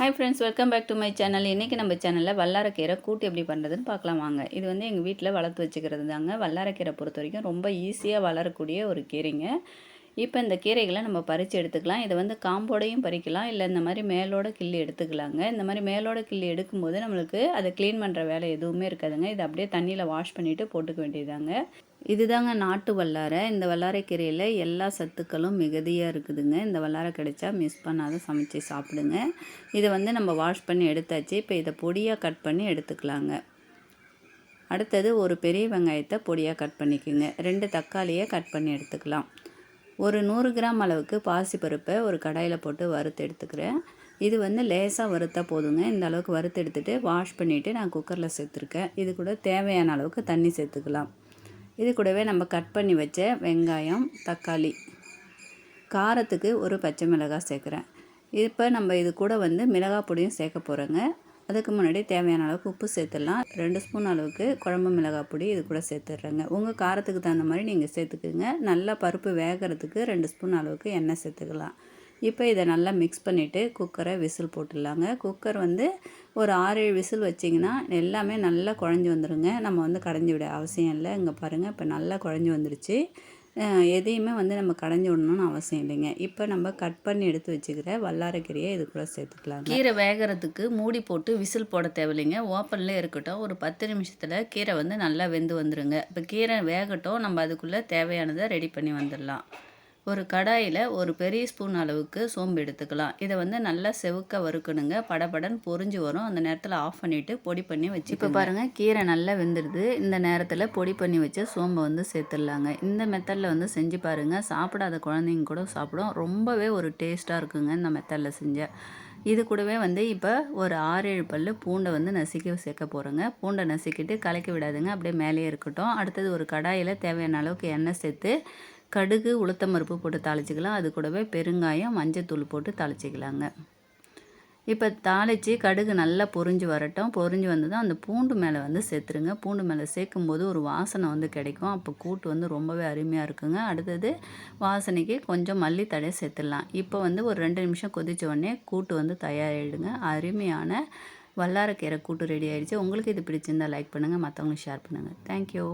Hi friends welcome back to my channel இன்றைக்கி நம்ம சேனலில் வல்லாரக்கீரை கூட்டு எப்படி பண்ணுறதுன்னு பார்க்கலாம் வாங்க. இது வந்து எங்கள் வீட்டில் வளர்த்து வச்சுக்கிறது தாங்க. வல்லாரக்கீரை பொறுத்த வரைக்கும் ரொம்ப ஈஸியாக வளரக்கூடிய ஒரு கீரைங்க. இப்போ இந்த கீரைகளை நம்ம பறித்து எடுத்துக்கலாம். இதை வந்து காம்போடையும் பறிக்கலாம். இல்லை இந்த மாதிரி மேலோட கிள்ளி எடுத்துக்கலாங்க. இந்த மாதிரி மேலோட கிள்ளி எடுக்கும்போது நம்மளுக்கு அதை க்ளீன் பண்ணுற வேலை எதுவுமே இருக்காதுங்க. இதை அப்படியே தண்ணியில் வாஷ் பண்ணிவிட்டு போட்டுக்க வேண்டியதாங்க இதுதாங்க நாட்டு வல்லாரை. இந்த வல்லாரைக்கீரையில் எல்லா சத்துக்களும் மிகுதியாக இருக்குதுங்க. இந்த வல்லாரை கிடைச்சா மிஸ் பண்ணாத சமைச்சு சாப்பிடுங்க. இதை வந்து நம்ம வாஷ் பண்ணி எடுத்தாச்சு. இப்போ இதை பொடியாக கட் பண்ணி எடுத்துக்கலாங்க. அடுத்தது ஒரு பெரிய வெங்காயத்தை பொடியாக கட் பண்ணிக்கோங்க. ரெண்டு தக்காளியை கட் பண்ணி எடுத்துக்கலாம். ஒரு நூறு கிராம் அளவுக்கு பாசிப்பருப்பை ஒரு கடாயில் போட்டு வறுத்து எடுத்துக்கிறேன். இது வந்து லேசாக வறுத்தா போதுங்க. இந்த அளவுக்கு வறுத்து எடுத்துகிட்டு வாஷ் பண்ணிவிட்டு நான் குக்கரில் சேர்த்துருக்கேன். இது கூட தேவையான அளவுக்கு தண்ணி சேர்த்துக்கலாம். இது கூடவே நம்ம கட் பண்ணி வச்ச வெங்காயம் தக்காளி காரத்துக்கு ஒரு பச்சை மிளகாய் சேர்க்குறேன். இப்போ நம்ம இது கூட வந்து மிளகாய் பொடியும் சேர்க்க போகிறோங்க அதுக்கு முன்னாடி தேவையான அளவுக்கு உப்பு சேர்த்துடலாம். ரெண்டு ஸ்பூன் அளவுக்கு குழம்பு மிளகாய் பொடி இது கூட சேர்த்துட்றேங்க. உங்கள் காரத்துக்கு தகுந்த மாதிரி நீங்கள் சேர்த்துக்குங்க. நல்லா பருப்பு வேகிறதுக்கு ரெண்டு ஸ்பூன் அளவுக்கு எண்ணெய் சேர்த்துக்கலாம். இப்போ இதை நல்லா மிக்ஸ் பண்ணிவிட்டு குக்கரை விசில் போட்டுடலாங்க. குக்கர் வந்து ஒரு ஆறு ஏழு விசில் வச்சிங்கன்னா எல்லாமே நல்லா குழஞ்சி வந்துடுங்க நம்ம வந்து கடைஞ்சி விட அவசியம் இல்லை. இங்கே பாருங்கள் இப்போ நல்லா குழஞ்சி வந்துருச்சு. எதையுமே வந்து நம்ம கடைஞ்சி விடணும்னு அவசியம் இல்லைங்க. இப்போ நம்ம கட் பண்ணி எடுத்து வச்சுக்கிற வல்லாரக்கீரையை இது கூட சேர்த்துக்கலாம் கீரை வேகிறதுக்கு மூடி போட்டு விசில் போட தேவையில்லைங்க. ஓப்பன்லேயே இருக்கட்டும். ஒரு பத்து நிமிஷத்தில் கீரை வந்து நல்லா வெந்து வந்துடுங்க இப்போ கீரை வேகட்டும். நம்ம அதுக்குள்ளே தேவையானதை ரெடி பண்ணி வந்துடலாம் ஒரு கடாயில் ஒரு பெரிய ஸ்பூன் அளவுக்கு சோம்பு எடுத்துக்கலாம். இதை வந்து நல்லா செவுக்க வறுக்கணுங்க. படபடன் பொறிஞ்சு வரும். அந்த நேரத்தில் ஆஃப் பண்ணிவிட்டு பொடி பண்ணி வச்சு இப்போ பாருங்கள் கீரை நல்லா வெந்துடுது இந்த நேரத்தில் பொடி பண்ணி வச்ச சோம்பை வந்து சேர்த்துடலாங்க. இந்த மெத்தடில் வந்து செஞ்சு பாருங்கள் சாப்பிடாத குழந்தைங்க கூட சாப்பிடும். ரொம்பவே ஒரு டேஸ்ட்டாக இருக்குங்க இந்த மெத்தடில் செஞ்ச. இது கூடவே வந்து இப்போ ஒரு ஆறு ஏழு பல் பூண்டை வந்து நசுக்கி சேர்க்க போகிறோங்க பூண்டை நசுக்கிட்டு கலக்கி விடாதுங்க. அப்படியே மேலேயே இருக்கட்டும். அடுத்தது ஒரு கடாயில் தேவையான அளவுக்கு எண்ணெய் சேர்த்து கடுகு உளுத்தம் பருப்பு போட்டு தாளிச்சிக்கலாம். அது கூடவே பெருங்காயம் மஞ்சத்தூள் போட்டு தாளிச்சிக்கலாங்க. இப்போ தாளித்து கடுகு நல்லா பொறிஞ்சு வரட்டும். பொறிஞ்சு வந்து தான் அந்த பூண்டு மேலே வந்து சேர்த்துருங்க. பூண்டு மேலே சேர்க்கும் போது ஒரு வாசனை வந்து கிடைக்கும். அப்போ கூட்டு வந்து ரொம்பவே அருமையாக இருக்குங்க. அடுத்தது வாசனைக்கு கொஞ்சம் மல்லித்தடையை சேர்த்துடலாம். இப்போ வந்து ஒரு ரெண்டு நிமிஷம் கொதித்த உடனே கூட்டு வந்து தயாரிடுங்க அருமையான வல்லாரக்கீரை கூட்டு ரெடி ஆகிடுச்சு உங்களுக்கு இது பிடிச்சிருந்தால் லைக் பண்ணுங்கள் மற்றவங்களுக்கு ஷேர் பண்ணுங்கள் தேங்க்யூ